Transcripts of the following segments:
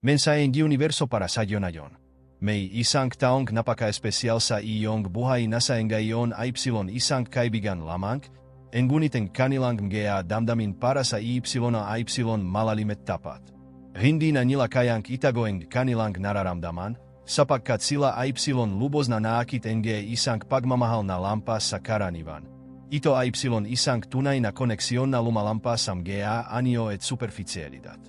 Mensaheng universo para sa iyo na yon. May isang taong napaka-espesyal sa iyong buhay na sa ngayon ay isang kaibigan lamang, ngunit ang kanilang mga damdamin para sa ipsilon ay ipsilon malalim at tapat. Hindi na nila kayang itago ang kanilang nararamdaman, sapagkat sila ay lubos na naakit ang isang pagmamahal na lampas sa karaniwan. Ito ay isang tunay na koneksyon na lumalampas sa mga anyo at superficialidad.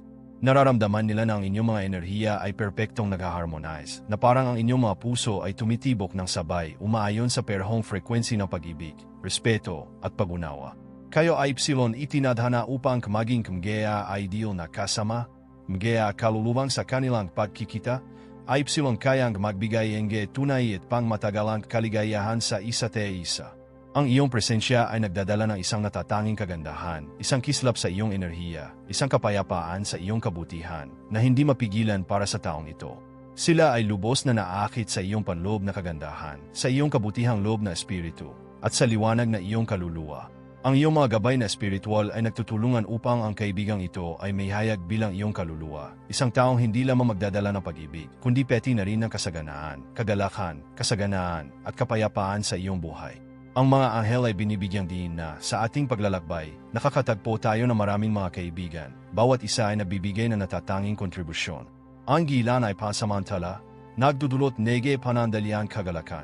Nararamdaman nila na ang inyong mga enerhiya ay perpektong nag-harmonize, na parang ang inyong mga puso ay tumitibok ng sabay umaayon sa perhong frequency ng pag-ibig, respeto, at pagunawa. Kayo ay ipsilon itinadhana upang maging mga ideal na kasama, mga kaluluwang sa kanilang pagkikita, ay ipsilon kayang magbigay ng tunay at pangmatagalang kaligayahan sa isa't isa. Ang iyong presensya ay nagdadala ng isang natatanging kagandahan, isang kislap sa iyong enerhiya, isang kapayapaan sa iyong kabutihan na hindi mapigilan para sa taong ito. Sila ay lubos na naakit sa iyong panloob na kagandahan, sa iyong kabutihang loob na espiritu, at sa liwanag na iyong kaluluwa. Ang iyong mga gabay na espiritual ay nagtutulungan upang ang kaibigang ito ay may hayag bilang iyong kaluluwa. Isang taong hindi lamang magdadala ng pag-ibig, kundi peti na rin ng kasaganaan, kagalakan, kasaganaan, at kapayapaan sa iyong buhay. Ang mga anghel ay binibigyang din na sa ating paglalakbay, nakakatagpo tayo ng maraming mga kaibigan. Bawat isa ay nabibigay na natatanging kontribusyon. Ang gilan ay pasamantala, nagdudulot nege panandalian kagalakan.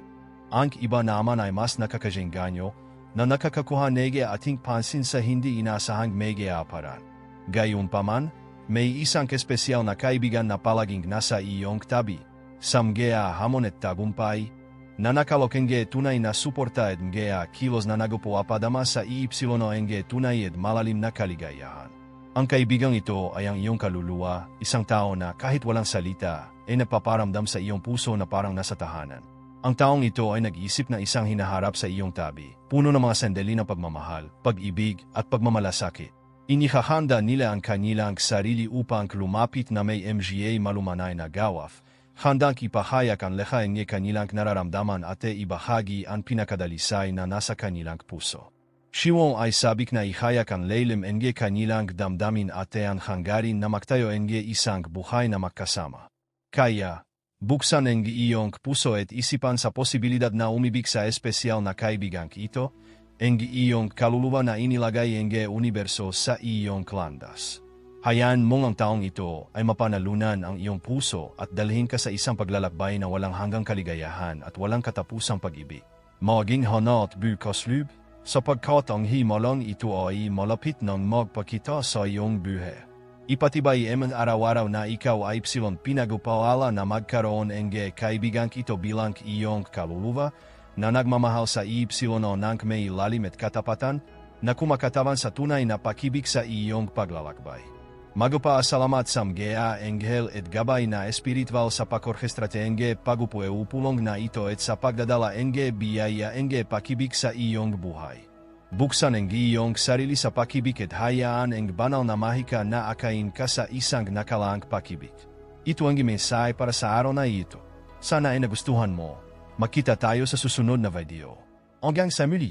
Ang iba naman ay mas nakakajengganyo na nakakakuha nege ating pansin sa hindi inasahang mege aparan. Gayunpaman, may isang espesyal na kaibigan na palaging nasa iyong tabi. Samgea hamon at tagumpay, na nakalokenge tunay na suporta at mga kilos na nagopoapadama sa iipsilonoenge tunay at malalim na kaligayahan. Ang kaibigang ito ay ang iyong kaluluwa, isang tao na kahit walang salita, ay napaparamdam sa iyong puso na parang nasa tahanan. Ang taong ito ay nag-isip na isang hinaharap sa iyong tabi, puno ng mga sandali ng pagmamahal, pag-ibig at pagmamalasakit. Inihahanda nila ang kanilang sarili upang lumapit na may MGA malumanay na gawaf, handang ipahayag ang lehain ng kanilang nararamdaman at ibahagi ang pinakadalisay na nasa kanilang puso. Siwong ay sabik na ihayag ang leilim ng kanilang damdamin at ang hanggarin na magtayo ng isang buhay na magkasama. Kaya, buksan ang iyong puso at isipan sa posibilidad na umibig sa espesyal na kaibigang ito, ang iyong kaluluwa na inilagay ang universo sa iyong klandas. Hayaan mong ang taong ito ay mapanalunan ang iyong puso at dalhin ka sa isang paglalakbay na walang hanggang kaligayahan at walang katapusang pag-ibig. Maging hanat bukaslub, sapagkat ang himalang ito ay malapit ng magpakita sa iyong buhay. Ipatibay eman araw-araw na ikaw ay ipsilon pinagupawala na magkaroon ng kaibigan ito bilang iyong kaluluwa na nagmamahal sa ipsilon o nang may lalim at katapatan na kumakatawan sa tunay na pakibig sa iyong paglalakbay. Magpasalamat sa mga engel at gabay na espiritual sa pakorchestrate enge pagupue upulong na ito at sa pagdadala enge biyaya enge pakibig sa iyong buhay. Buksan ang iyong sarili sa pakibig at hayaan ang banal na mahika na akain ka sa isang nakalang pakibig. Ito ang mensahe para sa araw na ito. Sana ay nagustuhan mo. Makita tayo sa susunod na video. Hanggang sa muli.